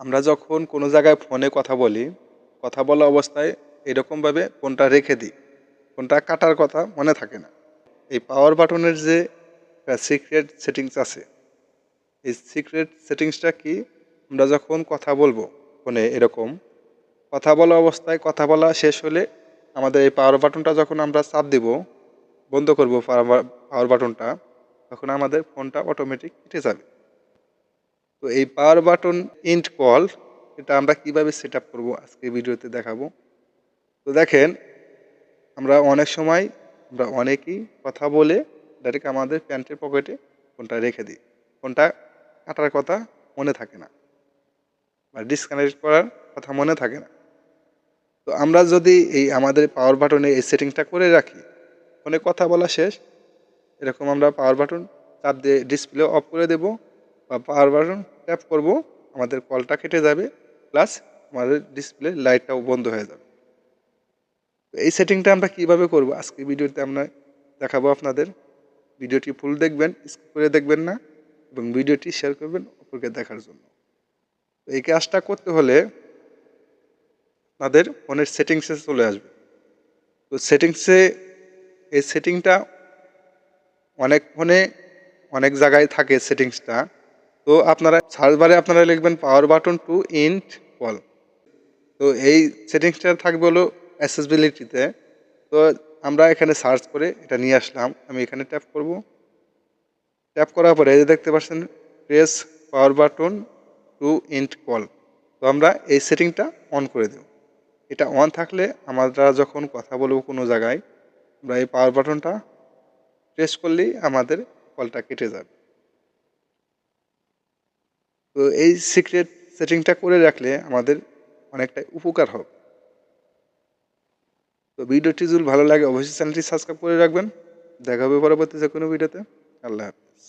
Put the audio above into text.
আমরা যখন কোনো জায়গায় ফোনে কথা বলি, কথা বলা অবস্থায় এরকমভাবে ফোনটা রেখে দিই। ফোনটা কাটার কথা মনে থাকে না। এই পাওয়ার বাটনের যে সিক্রেট সেটিংস আছে, এই সিক্রেট সেটিংসটা কি? আমরা যখন কথা বলব ফোনে এরকম, কথা বলা অবস্থায় কথা বলা শেষ হলে আমাদের এই পাওয়ার বাটনটা যখন আমরা চাপ দিব, বন্ধ করব পাওয়ার বাটনটা তখন আমাদের ফোনটা অটোমেটিক কেটে যাবে। তো এই পাওয়ার বাটন ইন্ট কল এটা আমরা কীভাবে সেট আপ করব আজকে ভিডিওতে দেখাবো। তো দেখেন, আমরা অনেক সময়, আমরা অনেকেই কথা বলে ডাইরেক্ট আমাদের প্যান্টের পকেটে ফোনটা রেখে দিই। ফোনটা কাটার কথা মনে থাকে না বা ডিসকানেক্ট করার কথা মনে থাকে না। তো আমরা যদি এই আমাদের পাওয়ার বাটনে এই সেটিংটা করে রাখি ফোনে কথা বলা শেষ, এরকম আমরা পাওয়ার বাটন চাপ দিয়ে ডিসপ্লে অফ করে দেব বা পাওয়ার বাটন ট্যাপ করব, আমাদের কলটা কেটে যাবে প্লাস আমাদের ডিসপ্লে লাইটটাও বন্ধ হয়ে যাবে। এই সেটিংটা আমরা কীভাবে করব? আজকে ভিডিওতে আমরা দেখাবো আপনাদের। ভিডিওটি ফুল দেখবেন স্কিপ করে দেখবেন না, এবং ভিডিওটি শেয়ার করবেন অপরকে দেখার জন্য। তো এই কাজটা করতে হলে আপনাদের ফোনের সেটিংসে চলে আসবে। তো সেটিংসে এই সেটিংটা অনেক ফোনে অনেক জায়গায় থাকে সেটিংসটা তো আপনারা সার্চ বারে আপনারা লিখবেন power button to end call তো এই সেটিংসটা থাকবে হলো অ্যাসেসবিলিটিতে তো। আমরা এখানে সার্চ করে এটা নিয়ে আসলাম। আমি এখানে ট্যাপ করব। ট্যাপ করার পরে দেখতে পাচ্ছেন press power button to end call তো আমরা এই সেটিংটা অন করে দেব। এটা অন থাকলে আমরা যখন কথা বলব কোনো জায়গায়, আমরা এই পাওয়ার বাটনটা প্রেস করলেই আমাদের কলটা কেটে যাবে। তো এই সিক্রেট সেটিংটা করে রাখলে আমাদের অনেকটাই উপকার হবে। তো ভিডিওটি যদি ভালো লাগে, অবশ্যই চ্যানেলটি সাবস্ক্রাইব করে রাখবেন। দেখা হবে পরবর্তী যে কোনো ভিডিওতে। আল্লাহ হাফিজ।